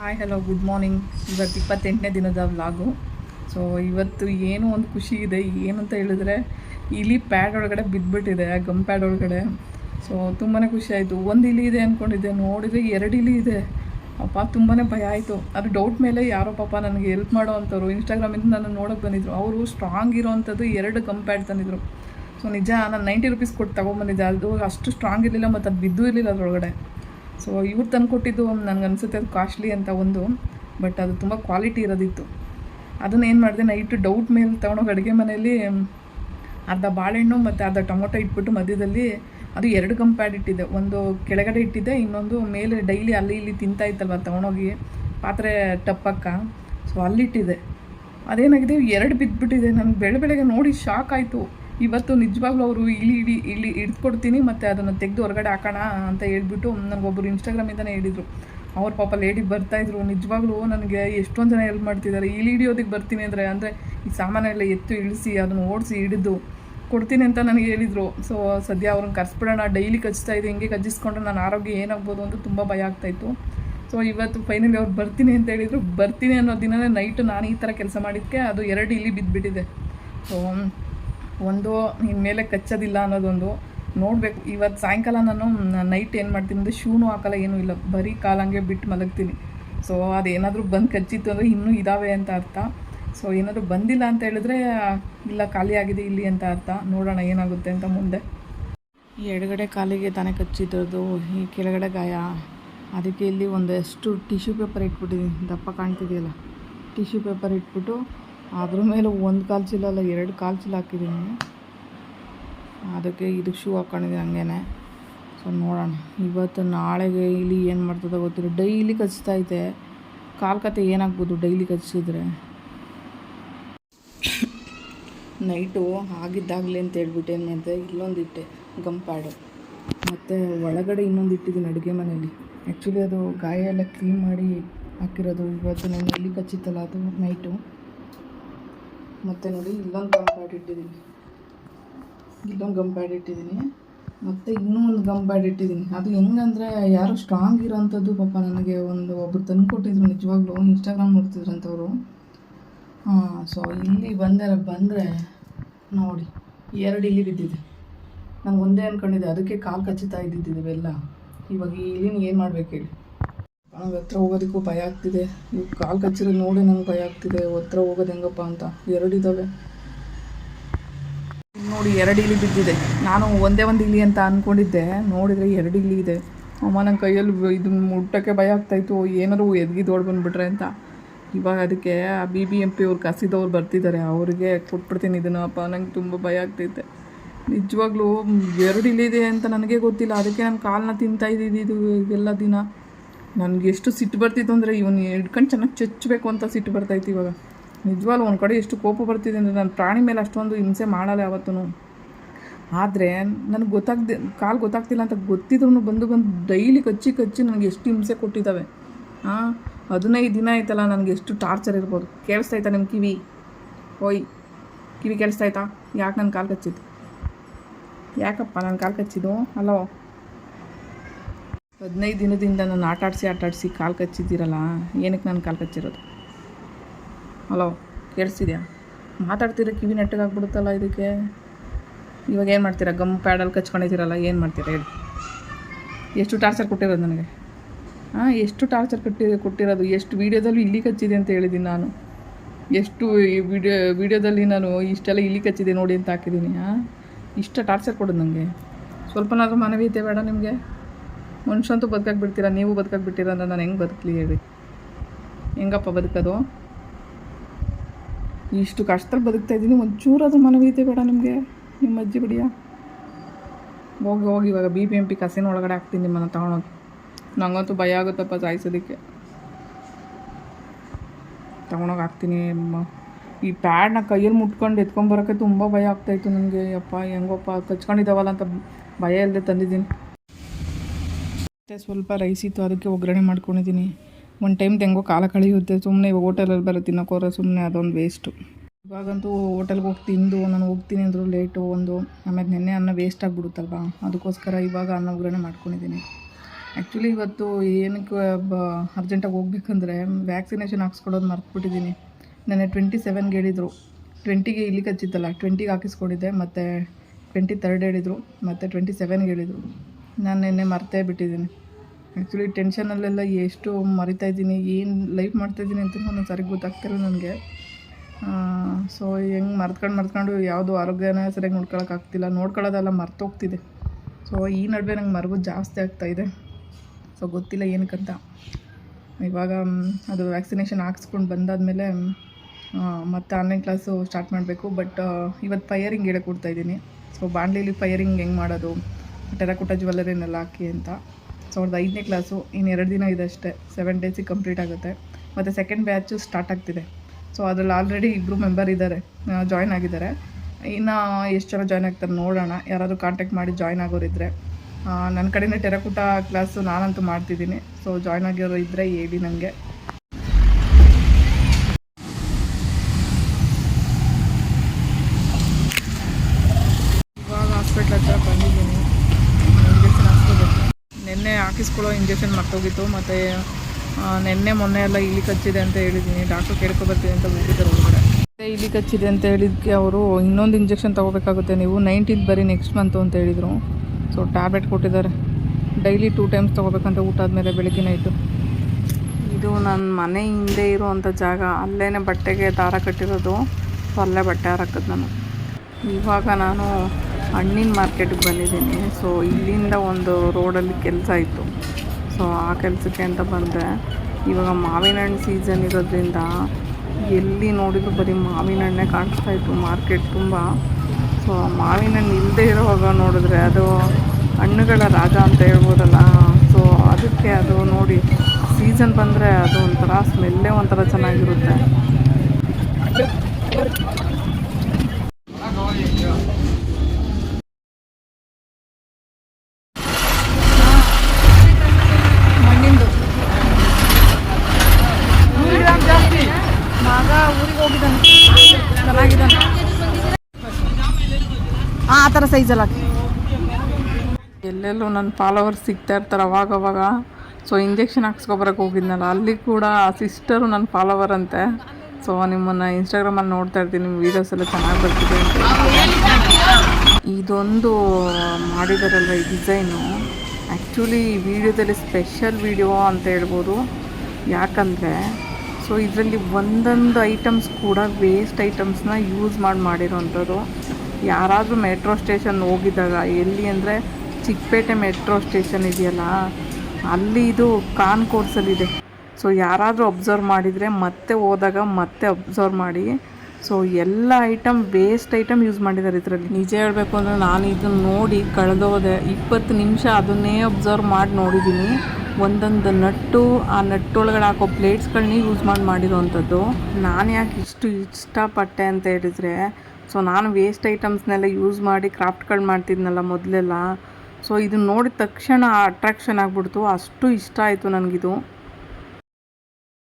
Hi hello good morning ಇವತ್ತು ಇಪ್ಪತ್ತೆಂಟನೇ ದಿನದ ವ್ಲಾಗು ಸೊ ಇವತ್ತು ಏನು ಒಂದು ಖುಷಿ ಇದೆ, ಏನಂತ ಹೇಳಿದ್ರೆ, ಇಲಿ ಪ್ಯಾಡ್ ಒಳಗಡೆ ಬಿದ್ದುಬಿಟ್ಟಿದೆ ಗಮ್ ಪ್ಯಾಡ್ ಒಳಗಡೆ. ಸೊ ತುಂಬಾ ಖುಷಿ ಆಯಿತು. ಒಂದು ಇಲಿ ಇದೆ ಅಂದ್ಕೊಂಡಿದ್ದೆ ನೋಡಿದರೆ ಎರಡು ಇಲಿ ಇದೆ. ಅಪ್ಪ ತುಂಬಾ ಭಯ ಆಯಿತು. ಅದು ಡೌಟ್ ಮೇಲೆ ಯಾರೋ ಪಾಪ ನನಗೆ ಹೆಲ್ಪ್ ಮಾಡೋ ಅಂಥವ್ರು ಇನ್ಸ್ಟಾಗ್ರಾಮಿಂದ ನಾನು ನೋಡೋಕ್ಕೆ ಬಂದಿದ್ರು. ಅವರು ಸ್ಟ್ರಾಂಗ್ ಇರೋವಂಥದ್ದು ಎರಡು ಗಮ್ ಪ್ಯಾಡ್ ತಂದಿದ್ರು. ಸೊ ನಿಜ, ನಾನು ನೈಂಟಿ ರುಪೀಸ್ ಕೊಟ್ಟು ತೊಗೊಂಬಂದಿದ್ದೆ. ಅದು ಅಷ್ಟು ಸ್ಟ್ರಾಂಗ್ ಇರಲಿಲ್ಲ, ಮತ್ತು ಅದು ಬಿದ್ದು ಇರಲಿಲ್ಲ ಅದರೊಳಗಡೆ. ಸೊ ಇವ್ರು ತಂದು ಕೊಟ್ಟಿದ್ದು ನನಗೆ ಅನಿಸುತ್ತೆ ಅದು ಕಾಸ್ಟ್ಲಿ ಅಂತ ಒಂದು ಬಟ್ ಅದು ತುಂಬ ಕ್ವಾಲಿಟಿ ಇರೋದಿತ್ತು. ಅದನ್ನ ಏನು ಮಾಡಿದೆ ನೈಟ್ ಡೌಟ್ ಮೇಲೆ ತೊಗೊಂಡೋಗಿ ಅಡುಗೆ ಮನೆಯಲ್ಲಿ, ಅರ್ಧ ಬಾಳೆಹಣ್ಣು ಮತ್ತು ಅರ್ಧ ಟೊಮೊಟೊ ಇಟ್ಬಿಟ್ಟು ಮಧ್ಯದಲ್ಲಿ ಅದು ಎರಡು ಕಂಪ್ಯಾಡ್ ಪ್ಯಾಡ್ ಇಟ್ಟಿದ್ದೆ. ಒಂದು ಕೆಳಗಡೆ ಇಟ್ಟಿದ್ದೆ, ಇನ್ನೊಂದು ಮೇಲೆ ಡೈಲಿ ಅಲ್ಲಿ ಇಲ್ಲಿ ತಿಂತಾ ಇತ್ತಲ್ವ ತೊಗೊಂಡೋಗಿ ಪಾತ್ರೆ ಟಪ್ಪಕ್ಕ. ಸೊ ಅಲ್ಲಿಟ್ಟಿದ್ದೆ ಅದೇನಾಗಿದೆ, ಎರಡು ಬಿದ್ದುಬಿಟ್ಟಿದೆ ನನಗೆ ಬೆಳೆ ಬೆಳಗ್ಗೆ ನೋಡಿ ಶಾಕ್ ಆಯಿತು. ಇವತ್ತು ನಿಜವಾಗ್ಲೂ ಅವರು ಇಲ್ಲಿ ಇಡಿ, ಇಲ್ಲಿ ಹಿಡ್ಕೊಡ್ತೀನಿ, ಮತ್ತು ಅದನ್ನು ತೆಗೆದು ಹೊರಗಡೆ ಹಾಕೋಣ ಅಂತ ಹೇಳ್ಬಿಟ್ಟು ನನಗೊಬ್ಬರು ಇನ್ಸ್ಟಾಗ್ರಾಮಿಂದನೇ ಹೇಳಿದರು. ಅವ್ರ ಪಾಪ ಲೇಡಿ ಬರ್ತಾಯಿದ್ರು ನಿಜವಾಗ್ಲೂ ನನಗೆ ಎಷ್ಟೊಂದು ಜನ ಹೆಲ್ಪ್ ಮಾಡ್ತಿದ್ದಾರೆ ಇಲ್ಲಿ ಹಿಡಿಯೋದಕ್ಕೆ ಬರ್ತೀನಿ ಅಂದರೆ ಅಂದರೆ ಈ ಸಾಮಾನೆಲ್ಲ ಎತ್ತು ಇಳಿಸಿ, ಅದನ್ನು ಓಡಿಸಿ ಹಿಡಿದು ಕೊಡ್ತೀನಿ ಅಂತ ನನಗೆ ಹೇಳಿದರು. ಸೊ ಸದ್ಯ ಅವ್ರನ್ನ ಕರ್ಸ್ಬಿಡೋಣ. ಡೈಲಿ ಕಚ್ತಾ ಇದೆ ಹಿಂಗೆ ಕಚ್ಚಿಸ್ಕೊಂಡ್ರೆ ನನ್ನ ಆರೋಗ್ಯ ಏನಾಗ್ಬೋದು ಅಂತ ತುಂಬ ಭಯ ಆಗ್ತಾಯಿತ್ತು ಸೊ ಇವತ್ತು ಫೈನಲಿ ಅವ್ರು ಬರ್ತೀನಿ ಅಂತ ಹೇಳಿದರು. ಬರ್ತೀನಿ ಅನ್ನೋ ದಿನವೇ ನೈಟು ನಾನು ಈ ಥರ ಕೆಲಸ ಮಾಡಿದ್ದಕ್ಕೆ ಅದು ಎರಡು ಇಲ್ಲಿ ಬಿದ್ದುಬಿಟ್ಟಿದೆ ಸೊ ಒಂದು ಇನ್ಮೇಲೆ ಕಚ್ಚೋದಿಲ್ಲ ಅನ್ನೋದೊಂದು ನೋಡಬೇಕು. ಇವತ್ತು ಸಾಯಂಕಾಲ ನಾನು ನೈಟ್ ಏನು ಮಾಡ್ತೀನಿ ಅಂದರೆ ಶೂನು ಹಾಕಲ್ಲ, ಏನೂ ಇಲ್ಲ. ಬರೀ ಕಾಲಂಗೆ ಬಿಟ್ಟು ಮಲಗ್ತೀನಿ. ಸೊ ಅದೇನಾದರೂ ಬಂದು ಕಚ್ಚಿತ್ತು ಅಂದರೆ ಇನ್ನೂ ಇದ್ದಾವೆ ಅಂತ ಅರ್ಥ. ಸೊ ಏನಾದರೂ ಬಂದಿಲ್ಲ ಅಂತ ಹೇಳಿದ್ರೆ, ಇಲ್ಲ, ಖಾಲಿ ಆಗಿದೆ ಇಲ್ಲಿ ಅಂತ ಅರ್ಥ. ನೋಡೋಣ ಏನಾಗುತ್ತೆ ಅಂತ ಮುಂದೆ. ಈ ಎಡಗಡೆ ಕಾಲಿಗೆ ತಾನೇ ಕಚ್ಚಿದ್ದದು ಈ ಕೆಳಗಡೆ ಗಾಯ. ಅದಕ್ಕೆ ಇಲ್ಲಿ ಒಂದಷ್ಟು ಟಿಶ್ಯೂ ಪೇಪರ್ ಇಟ್ಬಿಟ್ಟಿದ್ದೀನಿ. ದಪ್ಪ ಕಾಣ್ತಿದೆಯಲ್ಲ. ಟಿಶ್ಯೂ ಪೇಪರ್ ಇಟ್ಬಿಟ್ಟು ಅದ್ರ ಮೇಲೆ ಒಂದು ಕಾಲು ಚೀಲ ಅಲ್ಲ, ಎರಡು ಕಾಲು ಚೀಲ ಹಾಕಿದ್ದೀನಿ. ಅದಕ್ಕೆ ಇದು ಶೂ ಹಾಕ್ಕೊಂಡಿದ್ದೀನಿ ಹಂಗೇನೆ. ಸೊ ನೋಡೋಣ. ಇವತ್ತು ನಾಳೆಗೆ ಇಲ್ಲಿ ಏನು ಮಾಡ್ತದೋ ಗೊತ್ತಿಲ್ಲ. ಡೈಲಿ ಕಚ್ತೈತೆ ಕಾಲು ಕತೆ ಏನಾಗ್ಬೋದು ಡೈಲಿ ಕಚ್ಚಿದ್ರೆ? ನೈಟು ಆಗಿದ್ದಾಗಲಿ ಅಂತ ಹೇಳ್ಬಿಟ್ಟು ಏನು ಮಾಡಿದೆ? ಇಲ್ಲೊಂದು ಇಟ್ಟೆ ಗಮ್ ಪ್ಯಾಡು ಮತ್ತು ಒಳಗಡೆ ಇನ್ನೊಂದು ಇಟ್ಟಿದ್ದೀನಿ ಅಡುಗೆ ಮನೆಯಲ್ಲಿ ಆ್ಯಕ್ಚುಲಿ ಅದು ಗಾಯ ಎಲ್ಲ ಕ್ಲೀನ್ ಮಾಡಿ ಹಾಕಿರೋದು ಇವತ್ತು ನಾನು ಎಲ್ಲಿ ಕಚ್ಚಿತ್ತಲ್ಲ, ಅದು ನೈಟು ಮತ್ತು ನೋಡಿ, ಇಲ್ಲೊಂದು ಗಮ್ ಪ್ಯಾಡ್ ಇಟ್ಟಿದ್ದೀನಿ ಇಲ್ಲೊಂದು ಗಮ್ ಪ್ಯಾಡ್ ಇಟ್ಟಿದ್ದೀನಿ ಮತ್ತು ಇನ್ನೂ ಒಂದು ಗಮ್ ಪ್ಯಾಡ್ ಇಟ್ಟಿದ್ದೀನಿ ಅದು ಹೆಂಗಂದರೆ ಯಾರು ಸ್ಟ್ರಾಂಗ್ ಇರೋವಂಥದ್ದು ಪಾಪ ನನಗೆ ಒಂದು ಒಬ್ರು ತಂದು ಕೊಟ್ಟಿದ್ರು. ನಿಜವಾಗ್ಲೂ ಇನ್ಸ್ಟಾಗ್ರಾಮ್ ನೋಡ್ತಿದ್ರಂಥವ್ರು ಸೊ ಇಲ್ಲಿ ಬಂದರೆ ಬಂದರೆ, ನೋಡಿ ಎರಡು ಇಲ್ಲಿ ಬಿದ್ದಿದೆ. ನಾನು ಒಂದೇ ಅಂದ್ಕೊಂಡಿದ್ದೆ ಅದಕ್ಕೆ ಕಾಲು ಕಚ್ಚುತ್ತಾ ಇದ್ದಿದ್ದು ಇವೆಲ್ಲ. ಇವಾಗ ಇಲ್ಲಿನ ಏನು ಮಾಡ್ಬೇಕು ಹೇಳಿ. ನಂಗೆ ಹತ್ರ ಹೋಗೋದಕ್ಕೂ ಭಯ ಆಗ್ತಿದೆ. ನೀವು ಕಾಲು ಕಚ್ಚಿರೋದು ನೋಡಿ ನಂಗೆ ಭಯ ಆಗ್ತಿದೆ. ಹತ್ರ ಹೋಗೋದು ಹೆಂಗಪ್ಪ ಅಂತ. ಎರಡು ಇದ್ದಾವೆ ನೋಡಿ, ಎರಡು ಇಲಿ ಬಿದ್ದಿದೆ. ನಾನು ಒಂದೇ ಒಂದು ಇಲಿ ಅಂತ ಅಂದ್ಕೊಂಡಿದ್ದೆ ನೋಡಿದರೆ ಎರಡು ಇಲಿ ಇದೆ. ಅಮ್ಮ ನನ್ನ ಕೈಯಲ್ಲಿ ಇದು ಮುಟ್ಟಕ್ಕೆ ಭಯ ಆಗ್ತಾಯಿತ್ತು ಏನಾದ್ರು ಎದ್ಗಿ ದೊಡ್ಡ ಬಂದುಬಿಟ್ರೆ ಅಂತ. ಇವಾಗ ಅದಕ್ಕೆ ಆ ಬಿ ಬಿ ಎಂ ಪಿ ಅವ್ರು ಕಸಿದವ್ರು ಬರ್ತಿದ್ದಾರೆ ಅವ್ರಿಗೆ ಕೊಟ್ಬಿಡ್ತೀನಿ ಇದನ್ನು ಅಪ್ಪ ನಂಗೆ ತುಂಬ ಭಯ ಆಗ್ತೈತೆ. ನಿಜವಾಗ್ಲೂ ಎರಡು ಇಲಿದೆ ಅಂತ ನನಗೆ ಗೊತ್ತಿಲ್ಲ. ಅದಕ್ಕೆ ನಾನು ಕಾಲನ್ನ ತಿಂತಾ ಇದ್ದಿದ್ದು ಇವೆಲ್ಲ ದಿನ. ನನಗೆ ಎಷ್ಟು ಸಿಟ್ಟು ಬರ್ತಿತ್ತು ಅಂದರೆ ಇವನು ಹಿಡ್ಕೊಂಡು ಚೆನ್ನಾಗಿ ಚಚ್ಚಬೇಕು ಅಂತ ಸಿಟ್ಟು ಬರ್ತಾಯಿತ್ತು ಇವಾಗ. ನಿಜವಾಗ್ಲೂ ಒಂದು ಕಡೆ ಎಷ್ಟು ಕೋಪ ಬರ್ತಿದೆ ಅಂದರೆ ನಾನು ಪ್ರಾಣಿ ಮೇಲೆ ಅಷ್ಟೊಂದು ಹಿಂಸೆ ಮಾಡಲ್ಲ ಯಾವತ್ತೂ ಆದರೆ ನನಗೆ ಗೊತ್ತಾಗ್ದೆ, ಕಾಲು ಗೊತ್ತಾಗ್ತಿಲ್ಲ ಅಂತ ಗೊತ್ತಿದ್ರು ಬಂದು ಬಂದು ಡೈಲಿ ಕಚ್ಚಿ ಕಚ್ಚಿ ನನಗೆ ಎಷ್ಟು ಹಿಂಸೆ ಕೊಟ್ಟಿದ್ದಾವೆ ಹಾಂ ಹದಿನೈದು ದಿನ ಆಯ್ತಲ್ಲ ನನಗೆ ಎಷ್ಟು ಟಾರ್ಚರ್ ಇರ್ಬೋದು. ಕೇಳಿಸ್ತಾಯ್ತಾ ನಿಮ್ಮ ಕಿವಿ? ಓಯ್, ಕಿವಿ ಕೇಳಿಸ್ತಾಯ್ತಾ ಯಾಕೆ ನನ್ನ ಕಾಲು ಕಚ್ಚಿದ್ದು? ಯಾಕಪ್ಪ ನನ್ನ ಕಾಲು ಕಚ್ಚಿದ್ದು? ಅಲ್ಲೋ ಹದಿನೈದು ದಿನದಿಂದ ನಾನು ಆಟಾಡಿಸಿ ಆಟಾಡಿಸಿ ಕಾಲು ಕಚ್ಚಿದ್ದೀರಲ್ಲ, ಏನಕ್ಕೆ ನಾನು ಕಾಲು ಕಚ್ಚಿರೋದು? ಹಲೋ ಕೇಳಿಸ್ತಿದ್ಯಾ? ಮಾತಾಡ್ತೀರ ಕಿವಿ ನೆಟ್ಟಗಾಗ್ಬಿಡುತ್ತಲ್ಲ ಇದಕ್ಕೆ? ಇವಾಗ ಏನು ಮಾಡ್ತೀರಾ? ಗಮ್ ಪ್ಯಾಡಲ್ಲಿ ಕಚ್ಕೊಂಡಿದ್ದೀರಲ್ಲ, ಏನು ಮಾಡ್ತೀರಾ ಹೇಳಿ. ಎಷ್ಟು ಟಾರ್ಚರ್ ಕೊಟ್ಟಿರೋದು ನನಗೆ? ಹಾಂ ಎಷ್ಟು ಟಾರ್ಚರ್ ಕಟ್ಟಿ ಕೊಟ್ಟಿರೋದು? ಎಷ್ಟು ವೀಡಿಯೋದಲ್ಲೂ ಇಲ್ಲಿ ಕಚ್ಚಿದೆ ಅಂತ ಹೇಳಿದ್ದೀನಿ ನಾನು. ಎಷ್ಟು ಈ ವಿಡಿಯೋ, ವೀಡಿಯೋದಲ್ಲಿ ನಾನು ಇಷ್ಟೆಲ್ಲ ಇಲ್ಲಿ ಕಚ್ಚಿದೆ ನೋಡಿ ಅಂತ ಹಾಕಿದ್ದೀನಿ ಹಾಂ ಇಷ್ಟ ಟಾರ್ಚರ್ ಕೊಡೋದು ನನಗೆ. ಸ್ವಲ್ಪನಾದ್ರೂ ಮಾನವೀಯತೆ ಬೇಡ ನಿಮಗೆ? ಮನುಷ್ಯಂತೂ ಬದುಕಕ್ಕೆ ಬಿಡ್ತೀರಾ ನೀವು ಬದುಕಕ್ಕೆ ಬಿಟ್ಟಿರ ಅಂದ್ರೆ ನಾನು ಹೆಂಗೆ ಬದುಕಲಿ ಹೇಳಿ. ಹೆಂಗಪ್ಪ ಬದುಕೋದು? ಇಷ್ಟು ಕಷ್ಟದಲ್ಲಿ ಬದುಕ್ತಾ ಇದ್ದೀನಿ ಒಂಚೂರಾದ್ರೂ ಮನವೀತೆ ಬೇಡ ನಿಮಗೆ, ನಿಮ್ಮ ಅಜ್ಜಿ ಬಿಡಿಯ. ಹೋಗಿ ಹೋಗಿ ಇವಾಗ ಬಿ ಪಿ ಎಂ ಪಿ ಕಸಿನ ಒಳಗಡೆ ಹಾಕ್ತೀನಿ ನಿಮ್ಮನ್ನು ತಗೊಳೋದು ನನಗಂತೂ ಭಯ ಆಗುತ್ತಪ್ಪ ಸಾಯಿಸೋದಕ್ಕೆ. ತಗೊಂಡೋಗಿ ಹಾಕ್ತೀನಿ ಈ ಪ್ಯಾಡ್ನ ಕೈಯಲ್ಲಿ ಮುಟ್ಕೊಂಡು ಎತ್ಕೊಂಬರೋಕ್ಕೆ ತುಂಬ ಭಯ ಆಗ್ತಾಯಿತ್ತು ನನಗೆ. ಅಪ್ಪ, ಹೆಂಗೋಪ್ಪ, ಕಚ್ಕೊಂಡಿದ್ದಾವಲ್ಲ ಅಂತ ಭಯ ಇಲ್ಲದೆ ತಂದಿದ್ದೀನಿ. ಮತ್ತು ಸ್ವಲ್ಪ ರೈಸ್ ಇತ್ತು, ಅದಕ್ಕೆ ಒಗ್ಗರಣೆ ಮಾಡ್ಕೊಂಡಿದ್ದೀನಿ. ಒಂದು ಟೈಮ್ ತೆಂಗೋ ಕಾಲ ಕಳೆಯುತ್ತೆ. ಸುಮ್ಮನೆ ಇವಾಗ ಹೋಟೆಲಲ್ಲಿ ಬರೋ ತಿನ್ನೋಕೋರ ಸುಮ್ಮನೆ ಅದೊಂದು ವೇಸ್ಟು ಇವಾಗಂತೂ ಹೋಟೆಲ್ಗೆ ಹೋಗಿ ತಿಂದು, ನಾನು ಹೋಗ್ತೀನಿ ಅಂದರು ಲೇಟು ಒಂದು, ಆಮೇಲೆ ನೆನ್ನೆ ಅನ್ನ ವೇಸ್ಟ್ ಆಗಿಬಿಡುತ್ತಲ್ವ? ಅದಕ್ಕೋಸ್ಕರ ಇವಾಗ ಅನ್ನ ಒಗ್ಗರಣೆ ಮಾಡ್ಕೊಂಡಿದ್ದೀನಿ. ಆ್ಯಕ್ಚುಲಿ ಇವತ್ತು ಏನಕ್ಕೆ ಅರ್ಜೆಂಟಾಗಿ ಹೋಗ್ಬೇಕಂದ್ರೆ ವ್ಯಾಕ್ಸಿನೇಷನ್ ಹಾಕ್ಸ್ಕೊಡೋದು ಮರ್ತುಬಿಟ್ಟಿದ್ದೀನಿ. ನೆನ್ನೆ ಟ್ವೆಂಟಿ ಸೆವೆನ್ಗೆ ಹೇಳಿದರು. ಟ್ವೆಂಟಿಗೆ ಇಲ್ಲಿ ಹಚ್ಚಿತ್ತಲ್ಲ ಟ್ವೆಂಟಿಗೆ ಹಾಕಿಸ್ಕೊಂಡಿದ್ದೆ, ಮತ್ತು ಟ್ವೆಂಟಿ ತರ್ಡ್ ಹೇಳಿದರು, ಮತ್ತು ಟ್ವೆಂಟಿ ಸೆವೆನ್ಗೆ ಹೇಳಿದರು. ನಾನು ನಿನ್ನೆ ಮರ್ತೇ ಬಿಟ್ಟಿದ್ದೀನಿ. ಆ್ಯಕ್ಚುಲಿ ಟೆನ್ಷನಲ್ಲೆಲ್ಲ ಎಷ್ಟು ಮರಿತಾ ಇದ್ದೀನಿ, ಏನು ಲೈಫ್ ಮಾಡ್ತಾಯಿದ್ದೀನಿ ಅಂತ ನನಗೆ ಸರಿ ಗೊತ್ತಾಗ್ತಿಲ್ಲ ನನಗೆ. ಸೊ ಹೆಂಗೆ ಮರ್ತ್ಕೊಂಡು ಮರ್ತ್ಕೊಂಡು ಯಾವುದು ಆರೋಗ್ಯನ ಸರಿಯಾಗಿ ನೋಡ್ಕೊಳಕ್ಕಾಗ್ತಿಲ್ಲ ನೋಡ್ಕೊಳ್ಳೋದೆಲ್ಲ ಮರ್ತೋಗ್ತಿದೆ. ಸೊ ಈ ನಡುವೆ ನಂಗೆ ಮರಗು ಜಾಸ್ತಿ ಆಗ್ತಾಯಿದೆ ಸೊ ಗೊತ್ತಿಲ್ಲ ಏನಕ್ಕಂತ. ಇವಾಗ ಅದು ವ್ಯಾಕ್ಸಿನೇಷನ್ ಹಾಕ್ಸ್ಕೊಂಡು ಬಂದಾದಮೇಲೆ ಮತ್ತೆ ಆನ್ಲೈನ್ ಕ್ಲಾಸು ಸ್ಟಾರ್ಟ್ ಮಾಡಬೇಕು. ಬಟ್ ಇವತ್ತು ಫೈಯರಿಂಗ್ ಕೊಡ್ತಾ ಇದ್ದೀನಿ. ಸೊ ಬಾಂಡ್ಲಿಲಿ ಫೈಯರಿಂಗ್ ಹೆಂಗೆ ಮಾಡೋದು? ಟೆರಕುಟ ಜ್ಯುವೆಲ್ಲರಿನೆಲ್ಲ ಹಾಕಿ ಅಂತ. ಸೊ ಅವ್ರದ್ದು ಐದನೇ ಕ್ಲಾಸು, ಇನ್ನು ಎರಡು ದಿನ ಇದೆ ಅಷ್ಟೇ ಸೆವೆನ್ ಡೇಸಿಗೆ ಕಂಪ್ಲೀಟ್ ಆಗುತ್ತೆ. ಮತ್ತು ಸೆಕೆಂಡ್ ಬ್ಯಾಚು ಸ್ಟಾರ್ಟ್ ಆಗ್ತಿದೆ. ಸೊ ಅದರಲ್ಲಿ ಆಲ್ರೆಡಿ ಇಬ್ಬರು ಮೆಂಬರ್ ಇದ್ದಾರೆ ಜಾಯ್ನ್ ಆಗಿದ್ದಾರೆ. ಇನ್ನು ಎಷ್ಟು ಜನ ಜಾಯ್ನ್ ಆಗ್ತಾರೆ ನೋಡೋಣ. ಯಾರಾದರೂ ಕಾಂಟ್ಯಾಕ್ಟ್ ಮಾಡಿ ಜಾಯ್ನ್ ಆಗೋರಿದ್ದರೆ ನನ್ನ ಕಡೆಯಿಂದ ಟೆರಕುಟ ಕ್ಲಾಸು ನಾನಂತೂ ಮಾಡ್ತಿದ್ದೀನಿ. ಸೊ ಜಾಯ್ನ್ ಆಗಿರೋ ಇದ್ದರೆ ಹೇಳಿ ನನಗೆ ಇವಾಗ ಹಾಸ್ಪಿಟ್ಲ್ ಹತ್ರ ಬಂದಿದ್ದೀನಿ ಇಂಜೆಕ್ಷನ್ ಹಾಕ್ಸ್ಕೋಬೇಕು ಹಾಕಿಸ್ಕೊಳ್ಳೋ ಇಂಜೆಕ್ಷನ್ ಮರ್ತೋಗಿತ್ತು. ಮತ್ತು ನಿನ್ನೆ ಮೊನ್ನೆ ಎಲ್ಲ ಇಲ್ಲಿ ಕಚ್ಚಿದೆ ಅಂತ ಹೇಳಿದ್ದೀನಿ. ಡಾಕ್ಟ್ರು ಕೇಳ್ಕೊಬರ್ತೀನಿ ಅಂತ ಹೋಗಿದ್ದಾರೆ ಒಳಗಡೆ. ಮತ್ತೆ ಇಲ್ಲಿ ಕಚ್ಚಿದೆ ಅಂತ ಹೇಳಿದ್ದಕ್ಕೆ ಅವರು, ಇನ್ನೊಂದು ಇಂಜೆಕ್ಷನ್ ತೊಗೋಬೇಕಾಗುತ್ತೆ ನೀವು. ನೈನ್ಟೀನ್ ಬರೀ ನೆಕ್ಸ್ಟ್ ಮಂತು ಅಂತ ಹೇಳಿದರು. ಸೊ, ಟ್ಯಾಬ್ಲೆಟ್ ಕೊಟ್ಟಿದ್ದಾರೆ. ಡೈಲಿ ಟೂ ಟೈಮ್ಸ್ ತೊಗೋಬೇಕಂತ ಊಟ ಆದಮೇಲೆ ಬೆಳಗ್ಗೆ ನೈಟು. ಇದು ನನ್ನ ಮನೆ ಹಿಂದೆ ಇರುವಂಥ ಜಾಗ. ಅಲ್ಲೇ ಬಟ್ಟೆಗೆ ದಾರ ಕಟ್ಟಿರೋದು. ಸೊ ಅಲ್ಲೇ ಬಟ್ಟೆ ಹಾರಕ್ಕದ್ದು ನಾನು. ಇವಾಗ ನಾನು ಹಣ್ಣಿನ ಮಾರ್ಕೆಟಿಗೆ ಬಂದಿದ್ದೀನಿ. ಸೊ ಇಲ್ಲಿಂದ ಒಂದು ರೋಡಲ್ಲಿ ಕೆಲಸ ಇತ್ತು. ಸೊ ಆ ಕೆಲಸಕ್ಕೆ ಅಂತ ಬಂದರೆ ಇವಾಗ ಮಾವಿನ ಹಣ್ಣು ಸೀಸನ್ ಇರೋದ್ರಿಂದ ಎಲ್ಲಿ ನೋಡಿದ್ರು ಬರೀ ಮಾವಿನ ಹಣ್ಣೇ ಕಾಣಿಸ್ತಾ ಇತ್ತು ಮಾರ್ಕೆಟ್ ತುಂಬ. ಸೊ ಮಾವಿನ ಹಣ್ಣು ಇಲ್ಲದೆ ಇರೋವಾಗ ನೋಡಿದ್ರೆ ಅದು ಹಣ್ಣುಗಳ ರಾಜ ಅಂತ ಹೇಳ್ಬೋದಲ್ಲ. ಸೊ ಅದಕ್ಕೆ ಅದು ನೋಡಿ ಸೀಸನ್ ಬಂದರೆ ಅದು ಒಂಥರ ಸ್ಮೆಲ್ಲೇ ಒಂಥರ ಚೆನ್ನಾಗಿರುತ್ತೆ. ಥರ ಸೈಜಲ್ಲಿ ಹಾಕಿ. ಎಲ್ಲೆಲ್ಲೂ ನನ್ನ ಫಾಲೋವರ್ಸ್ ಸಿಗ್ತಾ ಇರ್ತಾರೆ ಅವಾಗ ಸೊ ಇಂಜೆಕ್ಷನ್ ಹಾಕ್ಸ್ಕೊಬರಕ್ಕೆ ಹೋಗಿದ್ನಲ್ಲ, ಅಲ್ಲಿ ಕೂಡ ಆ ಸಿಸ್ಟರು ನನ್ನ ಫಾಲೋವರ್ ಅಂತೆ. ಸೊ ನಿಮ್ಮನ್ನು ಇನ್ಸ್ಟಾಗ್ರಾಮಲ್ಲಿ ನೋಡ್ತಾ ಇರ್ತೀನಿ ನಿಮ್ಮ ವೀಡಿಯೋಸ್ ಎಲ್ಲ ಚೆನ್ನಾಗಿ ಬರ್ತಿದೆ ಅಂತ ಇದೊಂದು ಮಾಡಿದಾರಲ್ವ ಈ ಡಿಸೈನು ಆ್ಯಕ್ಚುಲಿ ಈ ವಿಡಿಯೋದಲ್ಲಿ ಸ್ಪೆಷಲ್ ವಿಡಿಯೋ ಅಂತ ಹೇಳ್ಬೋದು. ಯಾಕಂದರೆ ಸೊ ಇದರಲ್ಲಿ ಒಂದೊಂದು ಐಟಮ್ಸ್ ಕೂಡ ವೇಸ್ಟ್ ಐಟಮ್ಸ್ನ ಯೂಸ್ ಮಾಡಿ ಮಾಡಿರೋವಂಥದ್ದು ಯಾರಾದರೂ ಮೆಟ್ರೋ ಸ್ಟೇಷನ್ ಹೋಗಿದ್ದಾಗ ಎಲ್ಲಿ ಅಂದರೆ ಚಿಕ್ಕಪೇಟೆ ಮೆಟ್ರೋ ಸ್ಟೇಷನ್ ಇದೆಯಲ್ಲ ಅಲ್ಲಿ ಇದು ಕಾನ್ ಕೋರ್ಸಲ್ಲಿದೆ ಸೊ ಯಾರಾದರೂ ಅಬ್ಸರ್ವ್ ಮಾಡಿದರೆ ಮತ್ತೆ ಹೋದಾಗ ಮತ್ತೆ ಅಬ್ಸರ್ವ್ ಮಾಡಿ. ಸೊ ಎಲ್ಲ ಐಟಮ್ ವೇಸ್ಟ್ ಐಟಮ್ ಯೂಸ್ ಮಾಡಿದ್ದಾರೆ ಇದರಲ್ಲಿ. ನಿಜ ಹೇಳಬೇಕು ಅಂದರೆ ನಾನು ಇದನ್ನು ನೋಡಿ ಕಳೆದೋದೆ ಇಪ್ಪತ್ತು ನಿಮಿಷ ಅದನ್ನೇ ಅಬ್ಸರ್ವ್ ಮಾಡಿ ನೋಡಿದ್ದೀನಿ. ಒಂದೊಂದು ನಟ್ಟು ಆ ನಟ್ಟೊಳಗಡೆ ಹಾಕೋ ಪ್ಲೇಟ್ಸ್ಗಳನ್ನೇ ಯೂಸ್ ಮಾಡಿ ಮಾಡಿರೋವಂಥದ್ದು. ನಾನು ಯಾಕೆ ಇಷ್ಟು ಇಷ್ಟಪಟ್ಟೆ ಅಂತ ಹೇಳಿದರೆ ಸೊ ನಾನು ವೇಸ್ಟ್ ಐಟಮ್ಸ್ನೆಲ್ಲ ಯೂಸ್ ಮಾಡಿ ಕ್ರಾಫ್ಟ್ಗಳು ಮಾಡ್ತಿದ್ನಲ್ಲ ಮೊದಲೆಲ್ಲ. ಸೊ ಇದನ್ನ ನೋಡಿದ ತಕ್ಷಣ ಅಟ್ರಾಕ್ಷನ್ ಆಗಿಬಿಡ್ತು. ಅಷ್ಟು ಇಷ್ಟ ಆಯಿತು ನನಗಿದು.